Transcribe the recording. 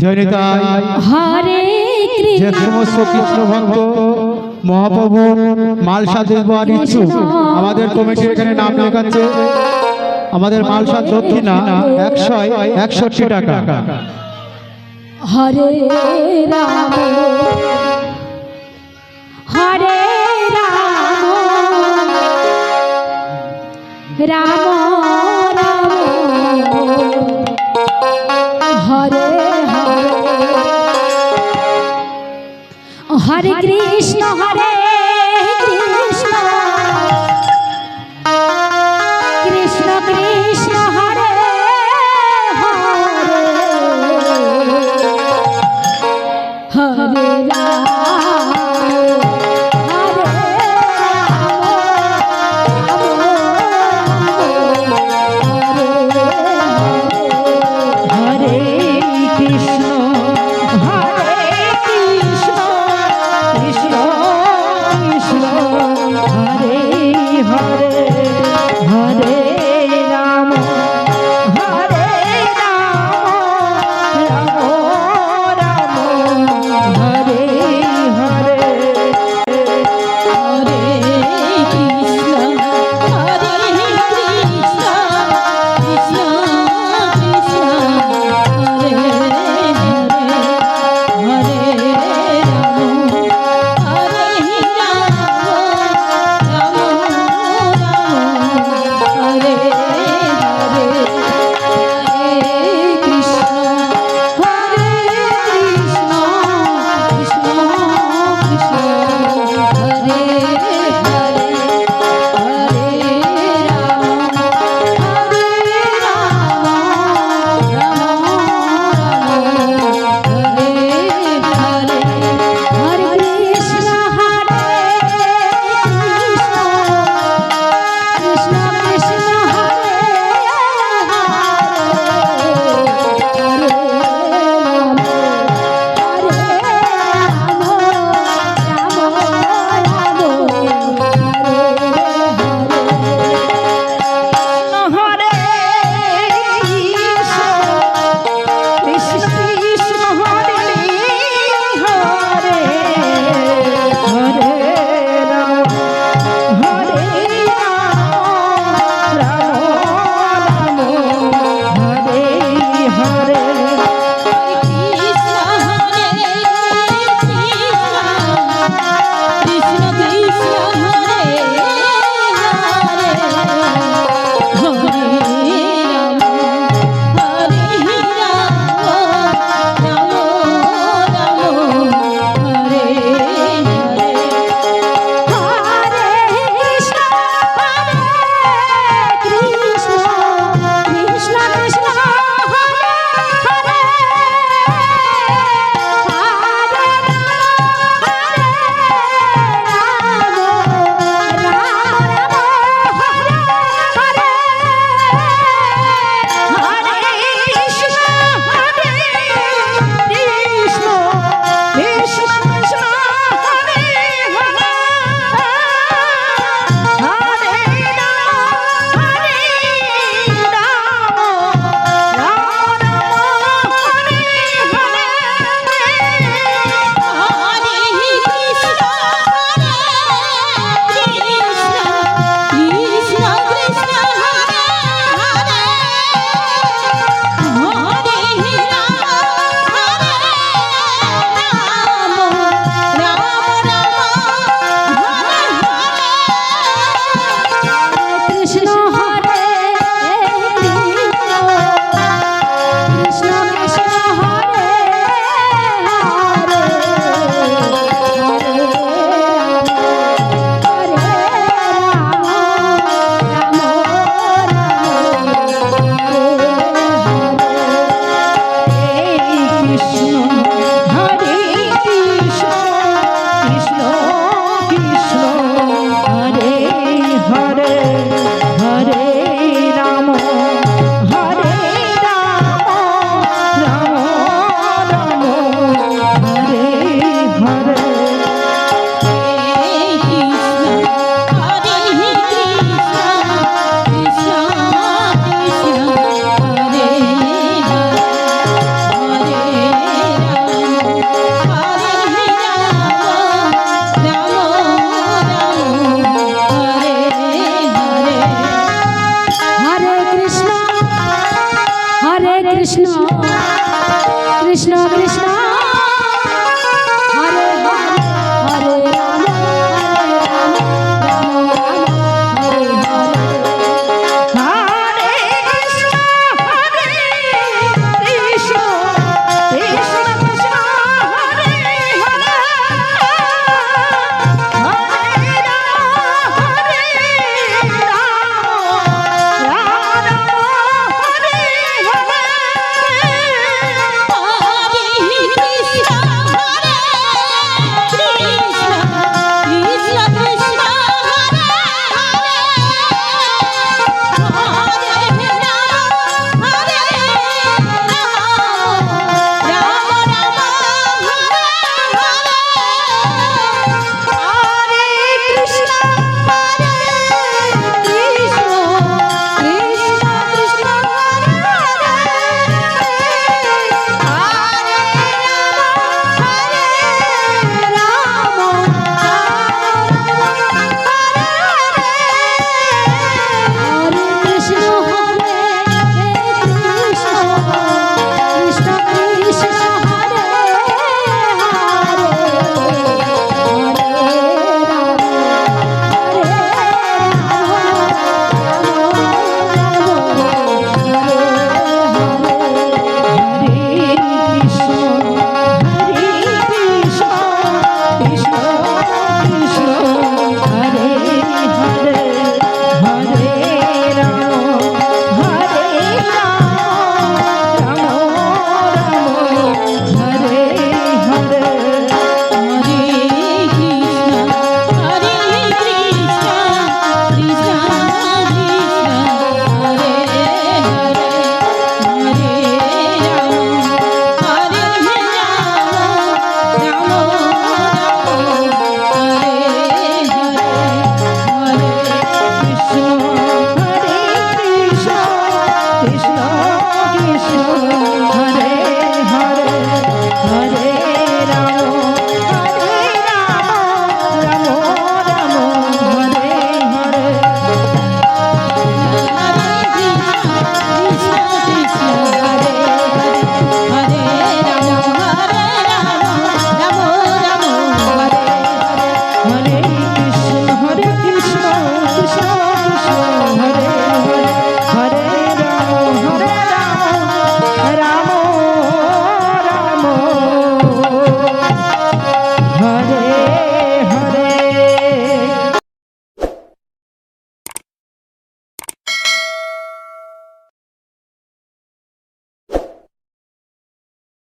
জয়নিতাই হরে যে কৃষ্ণ সমস্ত কৃষ্ণ ভক্ত মহাপ্রভু মালসা দেবার আমাদের কমিটির এখানে নাম লেখাচ্ছে। আমাদের মালসা দক্ষিণা একশো একষট্টি টাকা। হরে রাম। হরে রাম। রাম। হরে কৃষ্ণ হরে হরে হরে